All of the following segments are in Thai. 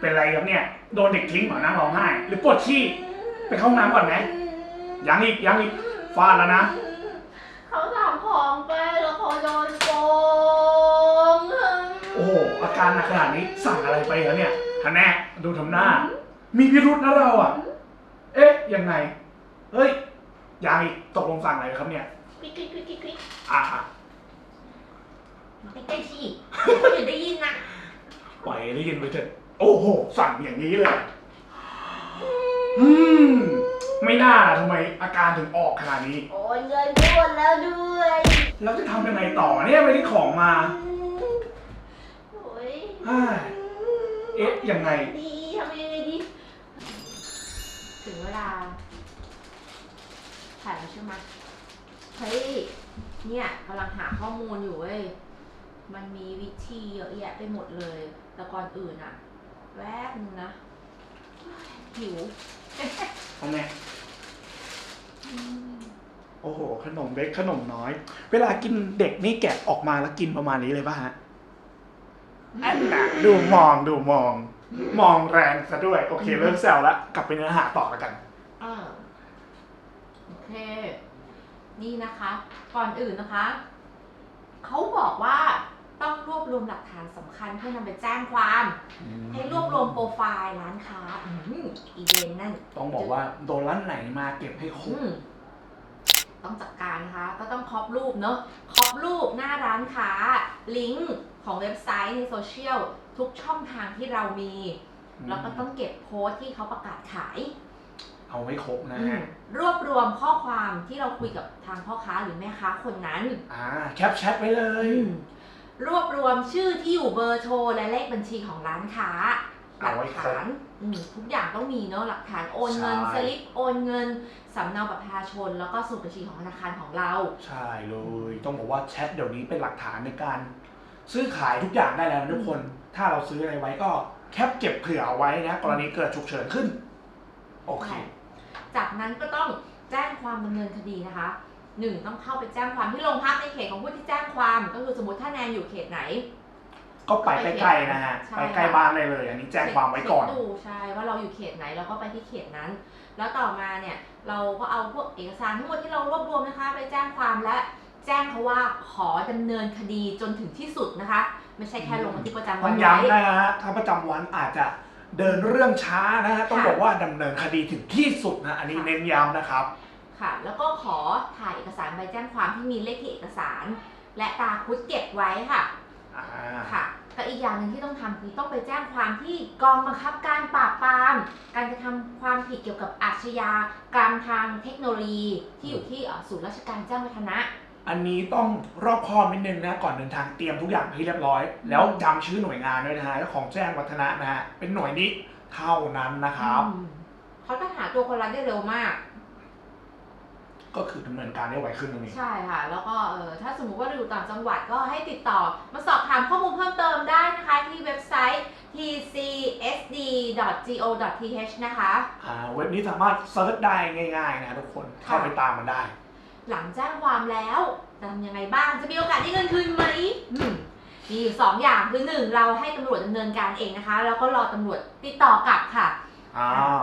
เป็นไรครับเนี่ย โดนเด็กทิ้งเหรอนั่งร้องไห้ หรือปวดขี้ ไปเข้าห้องน้ำก่อนไหมยังอีกยังอีกฟาดแล้วนะ เขาสั่งของไปแล้วเขาโดนโกงโอ้โหอาการหนักขนาดนี้สั่งอะไรไปเหรอเนี่ยฮันแน่ดูทำหน้า มีพิรุษนะเราอะ เอ๊ะยังไง เฮ้ยยังอีกตกลงสั่งอะไรครับเนี่ย คลิกคลิกคลิกคลิกคลิกอะอะ ไม่ใกล้สิคนอื่นได้ยินนะปล่อยให้ได้ยินไปเถอะโอ้โห สั่งอย่างนี้เลยอืมไม่น่าทำไมอาการถึงออกขนาดนี้ โอนเงินไปหมดแล้วด้วยเราจะทำยังไงต่อเนี่ยไม่ได้ของมาโอ้ยเฮ้ยเอ๊ะยังไง ดีทำยังไงดี ถึงเวลาถ่ายแล้วใช่ไหมเฮ้ยเนี่ยกำลังหาข้อมูลอยู่เว้ย มันมีวิธีเยอะแยะไปหมดเลย แต่ก่อนอื่นอะแวบนึงนะ หิว ทำไงโอ้โห ขนมเล็กขนมน้อย เวลากินเด็กนี่แกะออกมาแล้วกินประมาณนี้เลยป่ะฮะอันน่ะดูมองดูมอง มองแรงซะด้วย โอเค เริ่มแซวแล้วกลับไปเนื้อหาต่อแล้วกันอ่าโอเค นี่นะคะ ก่อนอื่นนะคะ เขาบอกว่าต้องร วบรวมหลักฐานสำคัญเพื่อนำไปแจ้งความ ให้รวบรวมโปรไฟล์ร้านค้าอืมอีเวนต์นั่น ต้องบอกว่าโดนร้านไหนมาเก็บให้ครอืบมต้องจัดการนะคะก็ต้องครอบรูปเนอะครอบรูปหน้าร้านค้า ลิงก์ของเว็บไซต์ในโซเชียลทุกช่องทางที่เรามี แล้วก็ต้องเก็บโพสต์ที่เขาประกาศขายเอาไว้ครบนะอืมฮะ รวบรวมข้อความที่เราคุยกับทางพ่อค้าหรือแม่ค้าคนนั้นอ่า แคปแชทไว้เลย รวบรวมชื่อที่อยู่เบอร์โทรและเลขบัญชีของร้านค้าหเอาลัไว้กครบฐานอืมทุกอย่างต้องมีเนาะหลักฐานโอนเงินใช่ สลิปโอนเงินสำเนาบัตรประชาชน แล้วก็สมุดบัญชีของธนาคารของเรา ใช่เลย ต้องบอกว่าแชทเดี๋ยวนี้เป็นหลักฐานในการ ซื้อขายทุกอย่างได้แล้วนะทุกคน ถ้าเราซื้ออะไรไว้ก็แคปเก็บเผื่อเอาไว้นะกรณีเกิดฉุกเฉินขึ้น โอเค จากนั้นก็ต้องแจ้งความดำเนินคดีนะคะ หนึ่งต้องเข้าไปแจ้งความที่โรงพักในเขตของผู้ที่แจ้งความก็คือสมมติถ้าแนนอยู่เขตไหน ก็ไปใกล้ๆนะฮะใช่ ไปใกล้บ้านได้เลย อันนี้แจ้งความไว้ก่อน เช็คดูใช่ว่าเราอยู่เขตไหนเราก็ไปที่เขตนั้น แล้วต่อมาเนี่ยเราก็เอาพวกเอกสารทั้งหมดที่เรารวบรวมนะคะ ไปแจ้งความและแจ้งเขาว่าขอดำเนินคดีจนถึงที่สุดนะคะ ไม่ใช่แค่ลงบันทึกประจำต้วัอนงไว้ ย้ำนะฮะถ้าประจำวันอาจจะเดินเรื่องช้านะฮะ ต้องค่ะบอกว่าดำเนินคดีถึงที่สุดนะ อันนี้ค่ะ เน้นย้ำนะครับ ค่ะ แล้วก็ขอถ่ายเอกสารใบแจ้งความที่มีเลขที่เอกสาร และตราคุดเก็บไว้ค่ะอ่าค่ะก็อีกอย่างหนึ่งที่ต้องทำคือต้องไปแจ้งความที่กองบังคับการปราบปราม การกระทำความผิดเกี่ยวกับอาชญากรรมทางเทคโนโลยี ที่อยู่ที่เอ่อศูนย์ราชการแจ้งวัฒนะ อันนี้ต้องรอบคอบนิดนึงนะก่อนเดินทางเตรียมทุกอย่างให้เรียบร้อย แล้วจำชื่อหน่วยงานด้วยนะฮะของแจ้งวัฒนะนะฮะเป็นหน่วยนี้เท่านั้นนะครับ อืมเขาจะหาตัวคนร้ายได้เร็วมาก ก็คือดำเนินการได้ไวขึ้นตรงนี้ใช่ค่ะ แล้วก็เออถ้าสมมุติว่าอยู่ต่างจังหวัดก็ให้ติดต่อมาสอบถามข้อมูลเพิ่มเติมได้นะคะที่เว็บไซต์ tcsd.go.th นะคะอ่าเว็บนี้สามารถเซิร์ชได้ง่ายๆนะทุกคนเข้าไปตามมันได้ หลังแจ้งความแล้วจะทำยังไงบ้างจะมีโอกาสได้เงินคืนไหมอืมมีอยู่สองอย่างคือหนึ่งเราให้ตำรวจดำเนินการเองนะคะ แล้วก็รอตำรวจติดต่อกลับค่ะอ่า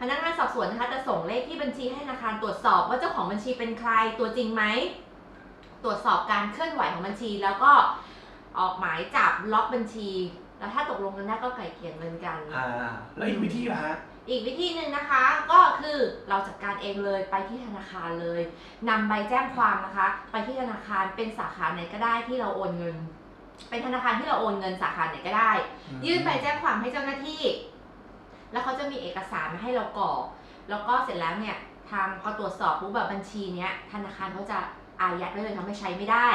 พนักงานสอบสวนนะคะจะส่งเลขที่บัญชีให้ธนาคารตรวจสอบว่าเจ้าของบัญชีเป็นใครตัวจริงไหมตรวจสอบการเคลื่อนไหวของบัญชี แล้วก็ออกหมายจับล็อกบัญชี แล้วถ้าตกลงกันได้ก็ไกล่เกลี่ยเงินกันอ่าแล้วอีกวิธีล่ะฮะอีกวิธีหนึ่งนะคะ ก็คือเราจัดการเองเลยไปที่ธนาคารเลยนำใบแจ้งความนะคะ ไปที่ธนาคารเป็นสาขาไหนก็ได้ที่เราโอนเงิน เป็นธนาคารที่เราโอนเงินสาขาไหนก็ได้ ยื่นใบแจ้งความให้เจ้าหน้าที่ แล้วเขาจะมีเอกสารมาให้เรากรอก แล้วก็เสร็จแล้วเนี่ยทางพอตรวจสอบปุ๊บแบบบัญชีเนี้ยธนาคารเขาจะอายัดไว้เลยทำให้ใช้ไม่ได้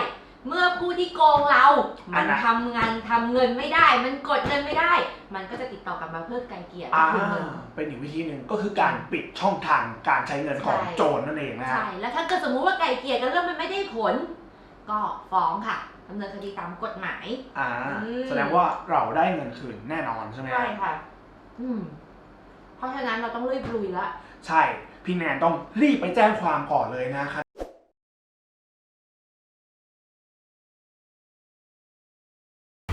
เมื่อผู้ที่โกงเรา มันทำงานทำเงินไม่ได้ มันกดเงินไม่ได้ มันก็จะติดต่อกลับมาเพื่อไกลเกลี่ยอ่าคืนเงิน เป็นอีกวิธีหนึ่งก็คือการปิดช่องทางการใช้เงินของใช่ โจรนั่นเองนะฮะ ใช่ แล้วถ้าเกิดสมมุติว่าไกลเกลี่ยกันเรื่องมันไม่ได้ผล ก็ฟ้องค่ะดำเนินคดีตามกฎหมาย อ่า อืม แสดงว่าเราได้เงินคืนแน่นอนใช่ไหมฮะใช่ค่ะ เพราะฉะนั้นเราต้องรีบลุยละใช่ พี่แนนต้องรีบไปแจ้งความก่อนเลยนะครับ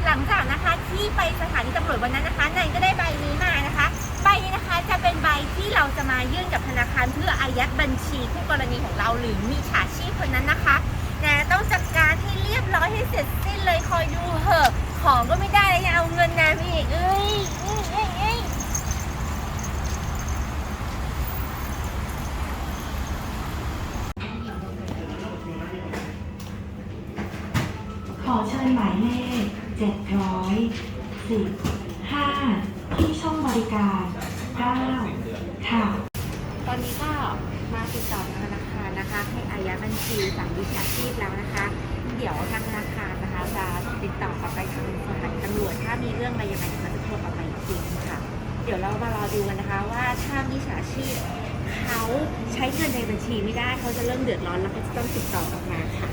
หลังจากนะคะที่ไปสถานีตำรวจวันนั้นนะคะแนนก็ได้ใบนี้มานะคะ ใบนี้นะคะจะเป็นใบที่เราจะมายื่นกับธนาคารเพื่ออายัดบัญชีคู่กรณีของเราหรือมีฉาชีพคนนั้นนะคะแนนต้องจัดการให้เรียบร้อยให้เสร็จสิ้นเลยคอยดูเหอะ ของก็ไม่ได้ยังเอาเงินแนนยมอีกเอ้ย เชิญหมายเลข 715 ที่ช่องบริการ 9 ค่ะ ตอนนี้ก็มาติดต่อธนาคารนะคะ ให้อายัดบัญชีฝั่งวิชาชีพแล้วนะคะ เดี๋ยวทางธนาคารนะคะ จะติดต่อกลับไปทางสถานีตำรวจ ถ้ามีเรื่องอะไรยังไงเขาจะโทรกลับมาอีกทีนึงค่ะเดี๋ยวเรามารอดูกันนะคะว่าถ้ามิจฉาชีพเขาใช้เงินในบัญชีไม่ได้เขาจะเริ่มเดือดร้อนแล้วเขาจะต้องติดต่อกลับมาค่ะ